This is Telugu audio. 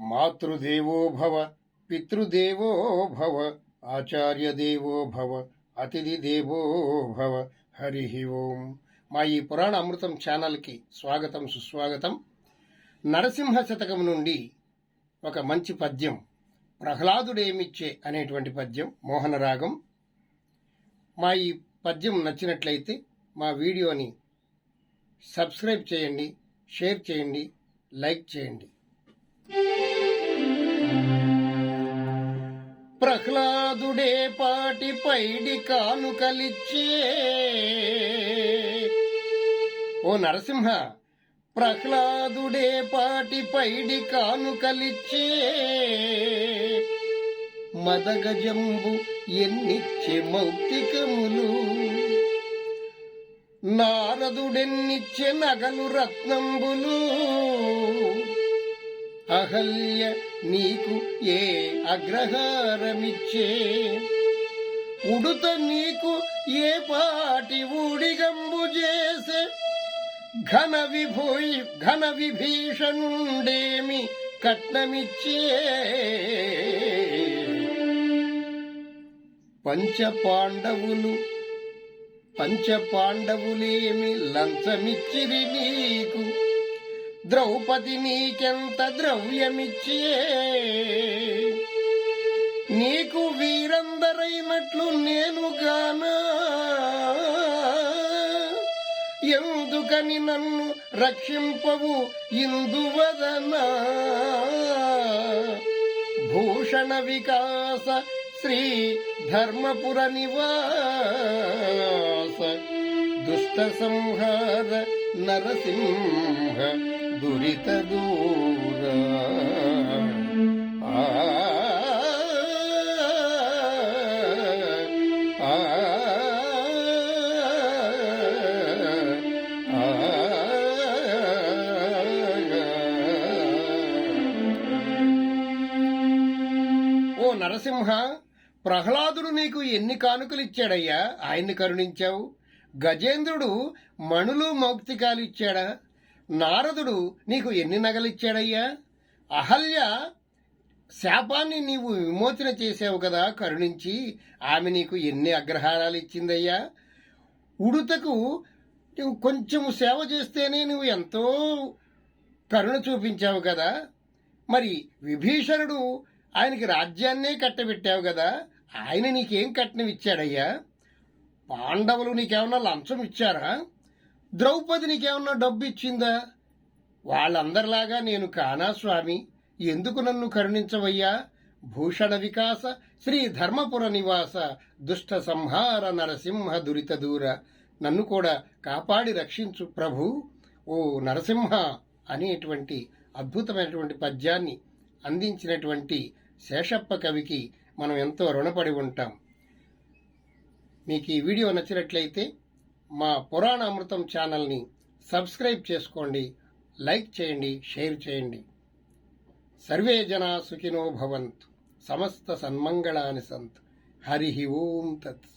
మాతృదేవో భవ పితృదేవో భవ ఆచార్యదేవో భవ అతిథి దేవో భవ హరి ఓం. మా ఈ పురాణ అమృతం ఛానల్కి స్వాగతం సుస్వాగతం. నరసింహ శతకం నుండి ఒక మంచి పద్యం ప్రహ్లాదుడేమిచ్చే అనేటువంటి పద్యం మోహనరాగం. మా ఈ పద్యం నచ్చినట్లయితే మా వీడియోని సబ్స్క్రైబ్ చేయండి షేర్ చేయండి లైక్ చేయండి. ప్రహ్లాదుడే పాటి పైడి కానుకలిచ్చే. ఓ నరసింహ ప్రహ్లాదుడే పాటి పైడి కానుకలిచ్చే. మదగజంబు ఎన్నిచ్చే మౌక్తికములు. నారదుడెన్నిచ్చే నగలు రత్నంబులు. అహల్య నీకు ఏ అగ్రహారమిచ్చే? ఉడుత నీకు ఏ పాటి ఊడిగంబు చేసే? ఘన విభూయి ఘన విభీషణుండేమి కట్నమిచ్చే? పంచ పాండవులు పంచ పాండవులేమి లంచమిచ్చిరి నీకు? ద్రౌపది నీకెంత ద్రవ్యమిచ్చే నీకు వీరందరైనట్లు నేను గానా ఎందుకని నన్ను రక్షింపవు ఇందువదనా? భూషణ వికాస శ్రీ ధర్మపుర నివాస దుష్ట సంహార నరసింహ దురిత దూర. ఓ నరసింహ ప్రహ్లాదుడు నీకు ఎన్ని కానుకలు ఇచ్చాడయ్యా ఆయన్ని కరుణించావు. గజేంద్రుడు మణులు మౌక్తికాలు ఇచ్చాడా? నారదుడు నీకు ఎన్ని నగలిచ్చాడయ్యా? అహల్య శాపాన్ని నీవు విమోచన చేసావు కదా కరుణించి ఆమె నీకు ఎన్ని అగ్రహారాలు ఇచ్చిందయ్యా? ఉడుతకు నువ్వు కొంచెం సేవ చేస్తేనే నువ్వు ఎంతో కరుణ చూపించావు కదా. మరి విభీషణుడు ఆయనకి రాజ్యాన్నే కట్టబెట్టావు కదా ఆయన నీకేం కట్నం ఇచ్చాడయ్యా? పాండవులు నీకేమన్నా లంచం ఇచ్చారా? ద్రౌపది నీకేమన్నా డబ్బు ఇచ్చిందా వాళ్ళందరిలాగా నేను కానా స్వామి? ఎందుకు నన్ను కరుణించవయ్యా? భూషణ వికాస శ్రీ ధర్మపుర నివాస దుష్ట సంహార నరసింహ దురిత దూర. నన్ను కూడా కాపాడి రక్షించు ప్రభు. ఓ నరసింహ అనేటువంటి అద్భుతమైనటువంటి పద్యాన్ని అందించినటువంటి శేషప్ప కవికి మనం ఎంతో రుణపడి ఉంటాం. మీకు ఈ వీడియో నచ్చినట్లయితే మా పురాణ అమృతం ఛానల్ని సబ్స్క్రైబ్ చేసుకోండి లైక్ చేయండి షేర్ చేయండి. సర్వే జనా సుఖినో భవంతు. సమస్త సన్మంగళాని సంత్. హరి ఓం తత్